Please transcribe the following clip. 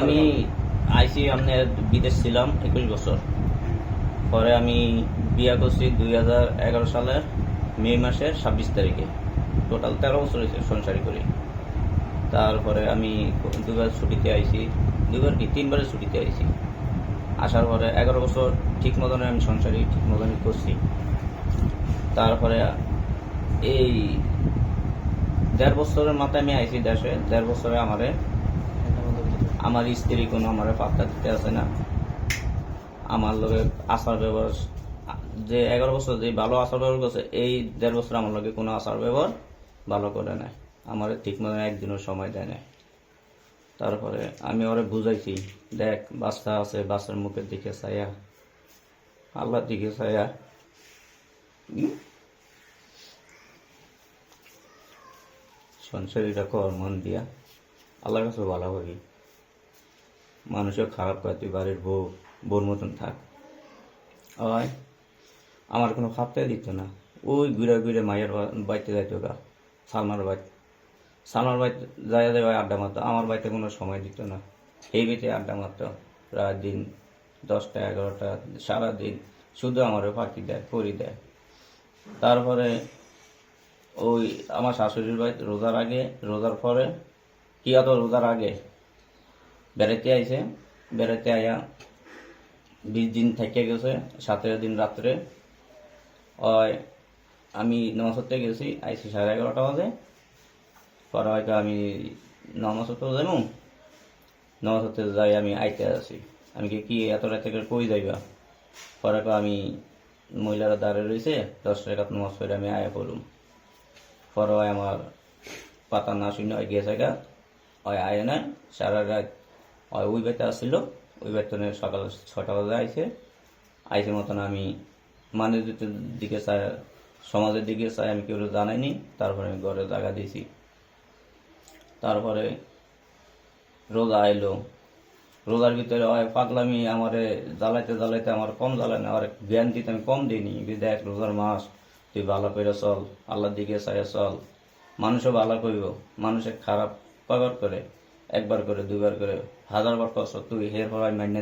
আমি আইসি আপনার বিদেশ ছিলাম একুশ বছর। পরে আমি বিয়া করছি দুই হাজার এগারো সালের মে মাসের ছাব্বিশ তারিখে। টোটাল তেরো বছর হয়েছে সংসারী করি। তারপরে আমি দুবার ছুটিতে আইছি দুবার কি? তিনবারের ছুটিতে আইছি আসার পরে এগারো বছর ঠিক মতনে আমি সংসারী ঠিক মতনই করছি। তারপরে এই দেড় বছরের মাথায় আমি আইছি দেশে, দেড় বছরে আমারে, আমার স্ত্রী কোনো আমার পাত্তা দিতে আছে না। আমার লগে আচার ব্যবহার, যে এগারো বছর যে ভালো আচার ব্যবহার করছে, এই দেড় বছর আমার লগে কোনো আচার ব্যবহার ভালো করে নাই। আমার ঠিক মতো একদিনও সময় দেয় নাই। তারপরে আমি ওরে বুঝাইছি, দেখ, বাচ্চা আছে, বাচ্চার মুখের দিকে চাইয়া আল্লাহর দিকে চাইয়া উম, সংসারীটা কর মন দিয়া। আল্লাহর কাছে ভালো হবি মানুষও খারাপ করে তুই বাড়ির বউ বোর মতন থাক। ওই আমার কোনো খাপটাই দিত না। ওই ঘুরে ঘুরে মায়ের বাড়িতে যাইতো গা সালমার বাড়ি। সালমার বাড়িতে যাই ওই আড্ডা মারতো আমার বাড়িতে কোনো সময় দিত না। এই বেটে আড্ডা মারতো রাত দিন দশটা এগারোটা সারাদিন শুধু আমারও ফাঁকি দেয় করি দেয়। তারপরে ওই আমার শাশুড়ির বাড়ি, রোজার আগে, রোজার পরে, কি হতো রোজার আগে? বেড়াইতে আইছে, বেড়াইতে আয়া বিশ দিন থেকে গেছে, সতেরো দিন রাত্রে। ওই আমি নামাজ পড়তে গেছি আইসি সাড়ে এগারোটা বাজে। পরে হয়তো আমি যাব নামাজ পড়তে যাই আমি আইতে আছি। আমি কি কি এত থেকে কই যাইবা? পরে আমি মহিলারা দাঁড়িয়ে রয়েছে দশ টাকা নামাজ পড়ে আমি আয়া পড়ুম। পরে আমার পাতা না শুনে ওই গেছে গা, ওই আয় না সারা রাত ওই ওই বেতে আসছিল, ওই বেতনে সকাল ছটা বাজে আইছে। আইসে মতন আমি মানুষের দিকে চাই, সমাজের দিকে চাই, আমি কেউ জানাইনি, তারপরে আমি ঘরে জায়গা দিয়েছি। তারপরে রোজা আইলো। রোজার ভিতরে ওই পাগলামি আমারে জ্বালাইতে জ্বালাইতে আমার কম জ্বালাই না আর জ্ঞান দিতে আমি কম দিইনি যে দেখ রোজার মাস। তুই ভালো করে চল, আল্লাহর দিকে চাইয়া চল। মানুষও ভালো করিব মানুষে খারাপ পাবার করে, একবার করে, দুবার করে, হাজার বার কষ্ট তুই হের হওয়ায় মান্য